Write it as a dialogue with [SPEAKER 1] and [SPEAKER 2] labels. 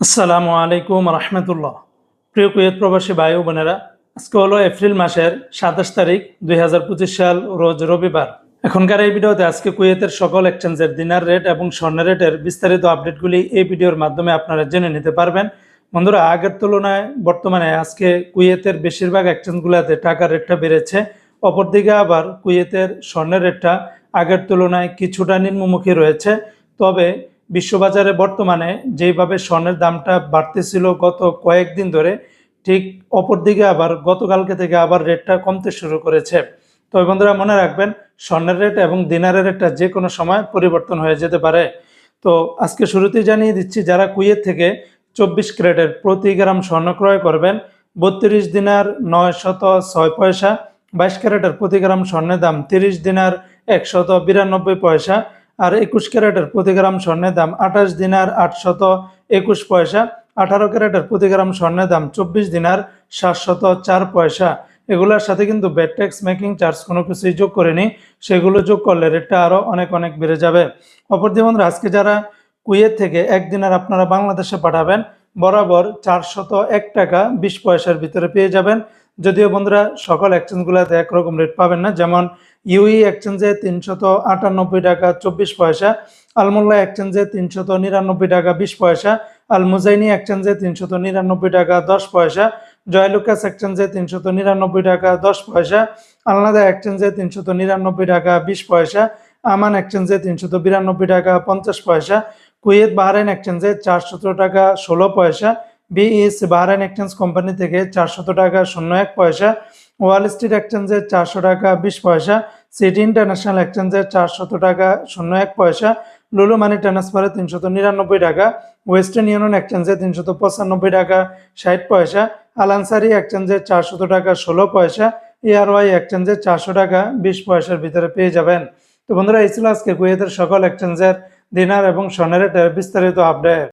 [SPEAKER 1] আসসালামু আলাইকুম রহমতুল্লাহ। প্রিয় কুয়েত প্রবাসী ভাই বোনেরা, আজকে হলো এপ্রিল মাসের সাতাশ তারিখ দুই হাজার পঁচিশ সাল, রোজ রবিবার। এখনকার এই ভিডিওতে আজকে কুয়েতের সকল এক্সচেঞ্জের দিনার রেট এবং স্বর্ণের রেটের বিস্তারিত আপডেটগুলি এই ভিডিওর মাধ্যমে আপনারা জেনে নিতে পারবেন। বন্ধুরা, আগের তুলনায় বর্তমানে আজকে কুয়েতের বেশিরভাগ এক্সচেঞ্জগুলোতে টাকার রেটটা বেড়েছে। অপরদিকে আবার কুয়েতের স্বর্ণের রেটটা আগের তুলনায় কিছুটা নিম্নমুখী রয়েছে। তবে বিশ্ববাজারে বর্তমানে যেইভাবে স্বর্ণের দামটা বাড়তেছিল গত কয়েকদিন ধরে, ঠিক অপরদিকে আবার, গতকালকে থেকে আবার রেটটা কমতে শুরু করেছে। তো বন্ধুরা, মনে রাখবেন, স্বর্ণের রেট এবং দিনারের রেটটা যে কোনো সময় পরিবর্তন হয়ে যেতে পারে। তো আজকে শুরুতেই জানিয়ে দিচ্ছি, যারা কুয়েত থেকে চব্বিশ ক্যারেটের প্রতি গ্রাম স্বর্ণ ক্রয় করবেন, বত্রিশ দিনার নয় শত ছয় পয়সা, বাইশ ক্যারেটের প্রতি গ্রাম স্বর্ণের দাম তিরিশ দিনার একশত বিরানব্বই পয়সা আর একুশ ক্যারেটের প্রতি গ্রাম স্বর্ণের দাম আঠাশ দিনার আটশত একুশ পয়সা, আঠারো ক্যারেটের প্রতি গ্রাম স্বর্ণের দাম চব্বিশ দিনার সাতশত চার পয়সা। এগুলোর সাথে কিন্তু ব্যাট ট্যাক্স মেকিং চার্জ কোনো কিছুই যোগ করেনি। সেগুলো যোগ করলে রেটটা আরও অনেক অনেক বেড়ে যাবে। অপরদি বন্ধুরা, আজকে যারা কুয়েত থেকে একদিনের আপনারা বাংলাদেশে পাঠাবেন, বরাবর চারশত এক টাকা বিশ পয়সার ভিতরে পেয়ে যাবেন। যদিও বন্ধুরা, সকল এক্সচেঞ্জগুলোতে একরকম রেট পাবেন না। যেমন ইউই এক্সচেঞ্জে তিনশত আটানব্বই টাকা চব্বিশ পয়সা, আলমোল্লা এক্সচেঞ্জে তিনশত নিরানব্বই টাকা বিশ পয়সা আল মুজাইনি এক্সচেঞ্জে তিনশত নিরানব্বই টাকা দশ পয়সা, জয়লুকাস এক্সচেঞ্জে তিনশত নিরানব্বই টাকা দশ পয়সা, আলনাদা এক্সচেঞ্জে তিনশত নিরানব্বই টাকা বিশ পয়সা, আমান এক্সচেঞ্জে তিনশত বিরানব্বই টাকা পঞ্চাশ পয়সা, কুয়েত বাহরাইন এক্সচেঞ্জে চারশত টাকা ষোলো পয়সা বিইস বাহরাইন এক্সচেঞ্জ কোম্পানি থেকে চারশত টাকা শূন্য এক পয়সা, ওয়াল স্ট্রিট এক্সচেঞ্জে চারশো টাকা বিশ পয়সা, সিটি ইন্টারন্যাশনাল এক্সচেঞ্জে চারশত টাকা শূন্য এক পয়সা, লুলু মানি ট্রান্সফারে তিনশত নিরানব্বই টাকা, ওয়েস্টার্ন ইউনিয়ন এক্সচেঞ্জে তিনশত পঁচানব্বই টাকা ষাট পয়সা, আলানসারি এক্সচেঞ্জে চারশত টাকা ষোলো পয়সা, এআরওয়াই এক্সচেঞ্জে চারশো টাকা বিশ পয়সার ভিতরে পেয়ে যাবেন। তো বন্ধুরা, এই ছিল আজকে কুয়েতের সকল এক্সচেঞ্জের দিনার এবং রেটের বিস্তারিত আপডেট